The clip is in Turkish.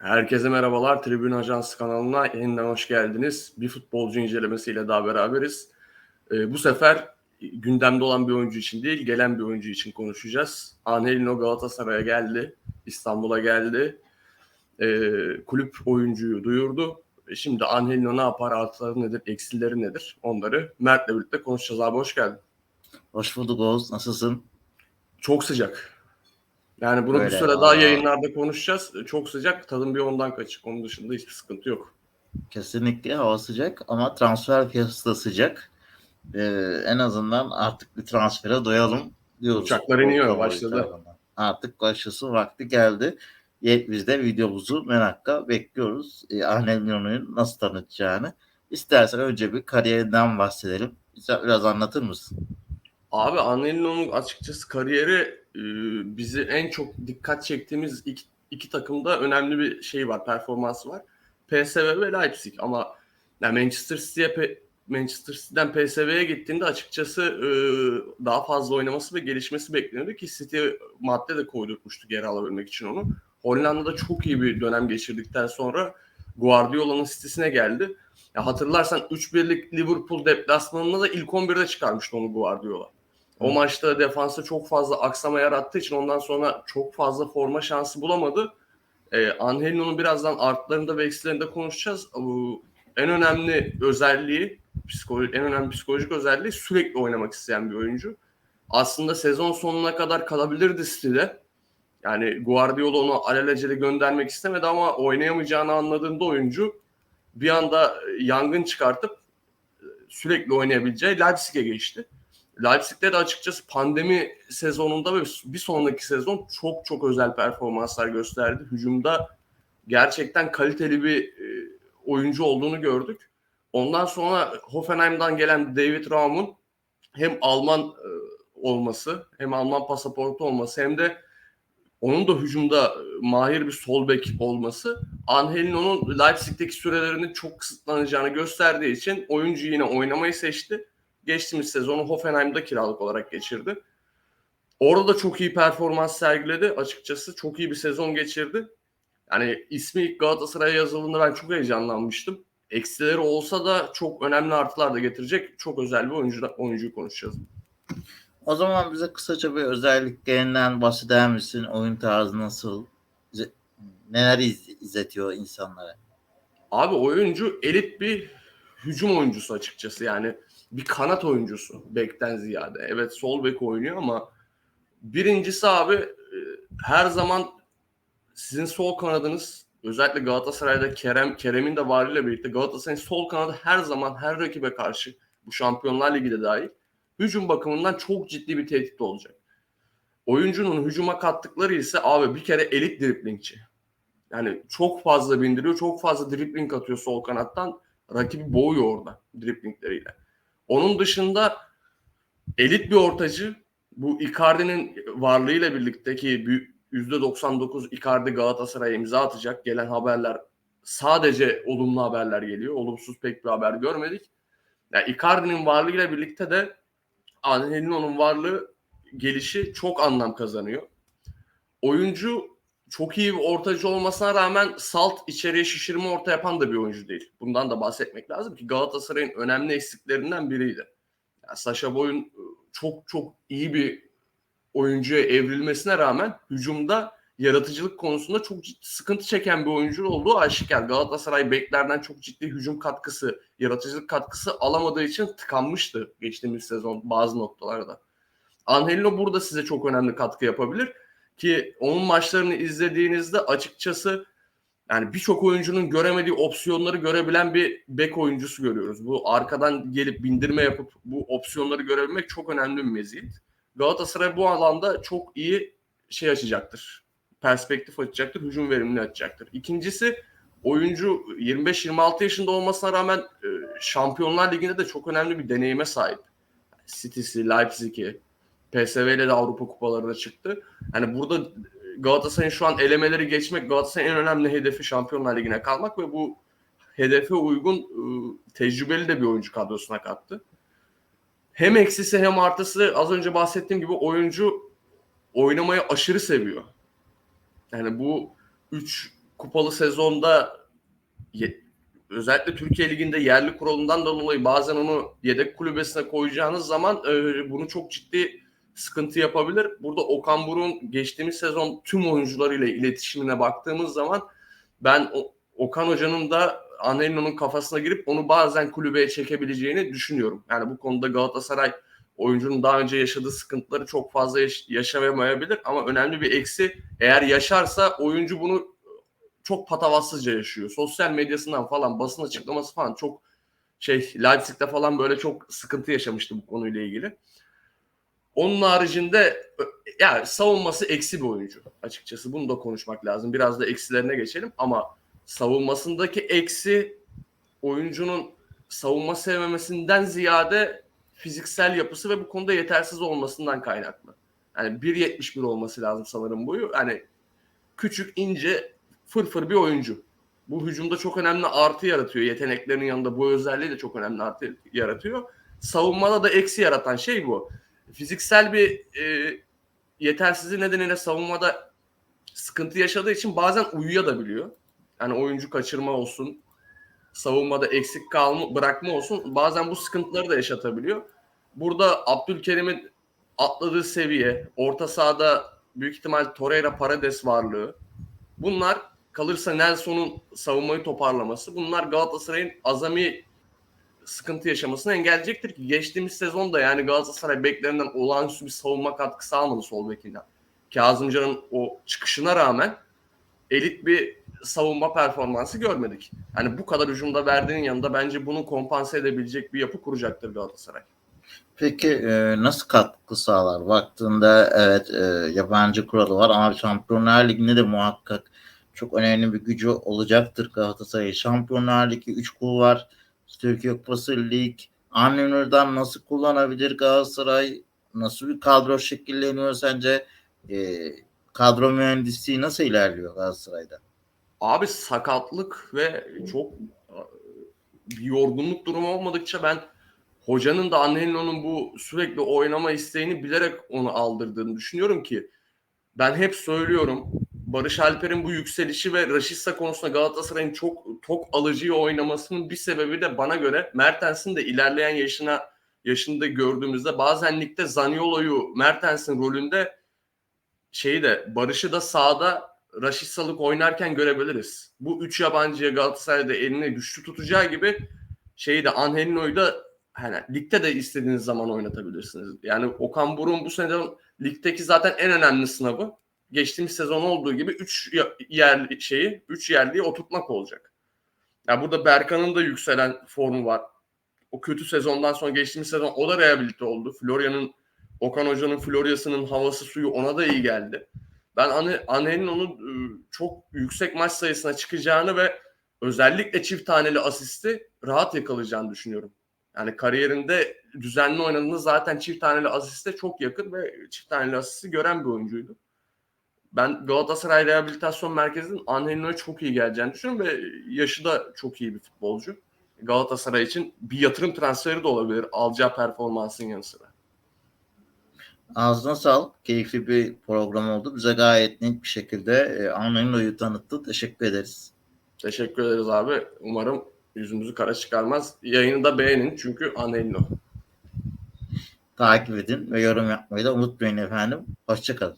Herkese merhabalar. Tribün Ajansı kanalına yeniden hoş geldiniz. Bir futbolcu incelemesiyle daha beraberiz. Ee, bu sefer gündemde olan bir oyuncu için değil, gelen bir oyuncu için konuşacağız. Angelino Galatasaray'a geldi, İstanbul'a geldi. Ee, kulüp oyuncuyu duyurdu. E, Şimdi Angelino ne yapar, artıları nedir, eksileri nedir? Onları Mert'le birlikte konuşacağız. Abi hoş geldin. Hoş bulduk Oğuz. Nasılsın? Çok sıcak. Yani bunu bir Öyle, süre aa. daha yayınlarda konuşacağız. Çok sıcak, tadım bir ondan kaçık. Onun dışında hiçbir sıkıntı yok. Kesinlikle hava sıcak ama transfer piyasası da sıcak. Ee, en azından artık bir transfere doyalım diyoruz. Uçaklar iniyor, başladı. Artık başlasın vakti geldi. Biz de videomuzu merakla bekliyoruz. Ee, Ahnel Mino'yu nasıl tanıtacağını. İstersen önce bir kariyerinden bahsedelim. Biraz anlatır mısın? Abi Anelino'nun açıkçası kariyeri e, bizi en çok dikkat çektiğimiz iki, iki takımda önemli bir şey var, performansı var. PSV ve Leipzig ama yani Manchester City'ye Manchester City'den PSV'ye gittiğinde açıkçası e, daha fazla oynaması ve gelişmesi bekleniyordu ki City madde de koydurmuştu geri alabilmek için onu. Hollanda'da çok iyi bir dönem geçirdikten sonra Guardiola'nın City'sine geldi. Ya hatırlarsan 3-1'lik Liverpool deplasmanında da ilk 11'de çıkarmıştı onu Guardiola. O maçta defansa çok fazla aksama yarattığı için ondan sonra çok fazla forma şansı bulamadı. Ee, Angelino'nun birazdan artlarında ve eksilerinde konuşacağız. Bu en önemli özelliği, psikolo- en önemli psikolojik özelliği sürekli oynamak isteyen bir oyuncu. Aslında sezon sonuna kadar kalabilirdi City'de. Yani Guardiola onu alelacele göndermek istemedi ama oynayamayacağını anladığında oyuncu bir anda yangın çıkartıp e, sürekli oynayabileceği Leipzig'e geçti. Leipzig'te de açıkçası pandemi sezonunda ve bir sonraki sezon çok çok özel performanslar gösterdi. Hücumda gerçekten kaliteli bir e, oyuncu olduğunu gördük. Ondan sonra Hoffenheim'dan gelen David Raum'un hem Alman e, olması, hem Alman pasaportu olması hem de onun da hücumda e, mahir bir sol bek olması Angelino'nun Leipzig'teki sürelerinin çok kısıtlanacağını gösterdiği için oyuncu yine oynamayı seçti. Geçtiğimiz sezonu Hoffenheim'da kiralık olarak geçirdi. Orada da çok iyi performans sergiledi. Açıkçası çok iyi bir sezon geçirdi. Yani ismi ilk Galatasaray'a yazıldığında ben çok heyecanlanmıştım. Eksileri olsa da çok önemli artılar da getirecek çok özel bir oyuncu, oyuncuyu konuşacağız. O zaman bize kısaca bir özelliklerinden bahseder misin? Oyun tarzı nasıl? Neler iz- izletiyor insanlara? Abi oyuncu elit bir hücum oyuncusu açıkçası. Yani bir kanat oyuncusu bekten ziyade. Evet sol bek oynuyor ama birincisi abi e, her zaman sizin sol kanadınız özellikle Galatasaray'da Kerem Kerem'in de varlığıyla birlikte Galatasaray'ın sol kanadı her zaman her rakibe karşı bu Şampiyonlar Ligi de dahil hücum bakımından çok ciddi bir tehdit olacak. Oyuncunun hücuma kattıkları ise abi bir kere elit driblingçi. Yani çok fazla bindiriyor, çok fazla dribbling atıyor sol kanattan. Rakibi boğuyor orada driblingleriyle. Onun dışında elit bir ortacı. Bu Icardi'nin varlığıyla birlikte ki büyük- %99 Icardi Galatasaray'a imza atacak. Gelen haberler sadece olumlu haberler geliyor. Olumsuz pek bir haber görmedik. Yani Icardi'nin varlığıyla birlikte de Angelino'nun varlığı gelişi çok anlam kazanıyor. Oyuncu çok iyi bir ortacı olmasına rağmen salt içeriye şişirme orta yapan da bir oyuncu değil. Bundan da bahsetmek lazım ki Galatasaray'ın önemli eksiklerinden biriydi. Yani Sasha Boy'un e, çok çok iyi bir oyuncuya evrilmesine rağmen hücumda yaratıcılık konusunda çok ciddi sıkıntı çeken bir oyuncu olduğu aşikar. Galatasaray beklerden çok ciddi hücum katkısı, yaratıcılık katkısı alamadığı için tıkanmıştı geçtiğimiz sezon bazı noktalarda. Angelino burada size çok önemli katkı yapabilir ki onun maçlarını izlediğinizde açıkçası yani birçok oyuncunun göremediği opsiyonları görebilen bir bek oyuncusu görüyoruz. Bu arkadan gelip bindirme yapıp bu opsiyonları görebilmek çok önemli bir meziyet. Galatasaray bu alanda çok iyi şey açacaktır. Perspektif açacaktır, hücum verimini açacaktır. İkincisi oyuncu 25-26 yaşında olmasına rağmen e, Şampiyonlar Ligi'nde de çok önemli bir deneyime sahip. City'si, Leipzig'i, PSV ile de Avrupa kupalarına çıktı. Yani burada Galatasaray'ın şu an elemeleri geçmek Galatasaray'ın en önemli hedefi Şampiyonlar Ligi'ne kalmak ve bu hedefe uygun e, tecrübeli de bir oyuncu kadrosuna kattı. Hem eksisi hem artısı az önce bahsettiğim gibi oyuncu oynamayı aşırı seviyor. Yani bu üç kupalı sezonda özellikle Türkiye Ligi'nde yerli kuralından da dolayı bazen onu yedek kulübesine koyacağınız zaman bunu çok ciddi sıkıntı yapabilir. Burada Okan Buruk'un geçtiğimiz sezon tüm oyuncularıyla iletişimine baktığımız zaman ben Okan Hoca'nın da Anelino'nun kafasına girip onu bazen kulübeye çekebileceğini düşünüyorum. Yani bu konuda Galatasaray oyuncunun daha önce yaşadığı sıkıntıları çok fazla yaş- yaşayamayabilir ama önemli bir eksi eğer yaşarsa oyuncu bunu çok patavatsızca yaşıyor. Sosyal medyasından falan basın açıklaması falan çok şey Leipzig'te falan böyle çok sıkıntı yaşamıştı bu konuyla ilgili. Onun haricinde yani savunması eksi bir oyuncu açıkçası. Bunu da konuşmak lazım. Biraz da eksilerine geçelim ama savunmasındaki eksi oyuncunun savunma sevmemesinden ziyade fiziksel yapısı ve bu konuda yetersiz olmasından kaynaklı. Yani 1.71 olması lazım sanırım boyu. Yani küçük, ince, fırfır bir oyuncu. Bu hücumda çok önemli artı yaratıyor. Yeteneklerinin yanında bu özelliği de çok önemli artı yaratıyor. Savunmada da eksi yaratan şey bu. Fiziksel bir e, yetersizliği nedeniyle savunmada sıkıntı yaşadığı için bazen uyuyabiliyor. Yani oyuncu kaçırma olsun, savunmada eksik kalma bırakma olsun bazen bu sıkıntıları da yaşatabiliyor. Burada Abdülkerim'in atladığı seviye, orta sahada büyük ihtimal Torreira Paredes varlığı. Bunlar kalırsa Nelson'un savunmayı toparlaması. Bunlar Galatasaray'ın azami sıkıntı yaşamasını engelleyecektir ki geçtiğimiz sezonda yani Galatasaray beklerinden olağanüstü bir savunma katkısı almadı sol bekinden. Kazımcan'ın o çıkışına rağmen elit bir savunma performansı görmedik. Hani bu kadar hücumda verdiğinin yanında bence bunu kompanse edebilecek bir yapı kuracaktır Galatasaray. Peki e, nasıl katkı sağlar? Baktığında evet e, yabancı kuralı var ama Şampiyonlar Ligi'nde de muhakkak çok önemli bir gücü olacaktır Galatasaray. Şampiyonlar Ligi 3 kul var. Türkiye Kupası Lig. Annelerden nasıl kullanabilir Galatasaray? Nasıl bir kadro şekilleniyor sence? E, kadro mühendisliği nasıl ilerliyor Galatasaray'da? Abi sakatlık ve çok bir yorgunluk durumu olmadıkça ben hocanın da Anelino'nun bu sürekli oynama isteğini bilerek onu aldırdığını düşünüyorum ki ben hep söylüyorum Barış Alper'in bu yükselişi ve Raşitsa konusunda Galatasaray'ın çok tok alıcıyı oynamasının bir sebebi de bana göre Mertens'in de ilerleyen yaşına yaşında gördüğümüzde bazen ligde Zaniolo'yu Mertens'in rolünde şeyi de Barış'ı da sağda Raşitsalık oynarken görebiliriz. Bu üç yabancıya Galatasaray'da elini güçlü tutacağı gibi şeyi de Angelino'yu da hani ligde de istediğiniz zaman oynatabilirsiniz. Yani Okan Buruk'un bu sene ligdeki zaten en önemli sınavı geçtiğimiz sezon olduğu gibi 3 yerli şeyi 3 yerliyi oturtmak olacak. Ya yani burada Berkan'ın da yükselen formu var. O kötü sezondan sonra geçtiğimiz sezon o da rehabilite oldu. Florya'nın Okan Hoca'nın Florya'sının havası suyu ona da iyi geldi. Ben Anel'in onun çok yüksek maç sayısına çıkacağını ve özellikle çift taneli asisti rahat yakalayacağını düşünüyorum. Yani kariyerinde düzenli oynadığında zaten çift taneli asiste çok yakın ve çift taneli asisti gören bir oyuncuydu. Ben Galatasaray Rehabilitasyon Merkezi'nin Angelina'ya çok iyi geleceğini düşünüyorum ve yaşı da çok iyi bir futbolcu. Galatasaray için bir yatırım transferi de olabilir alacağı performansın yanı sıra. Ağzına sağlık. Keyifli bir program oldu. Bize gayet net bir şekilde e, Angelino'yu tanıttı. Teşekkür ederiz. Teşekkür ederiz abi. Umarım yüzümüzü kara çıkarmaz. Yayını da beğenin çünkü Angelino. Takip edin ve yorum yapmayı da unutmayın efendim. Hoşçakalın.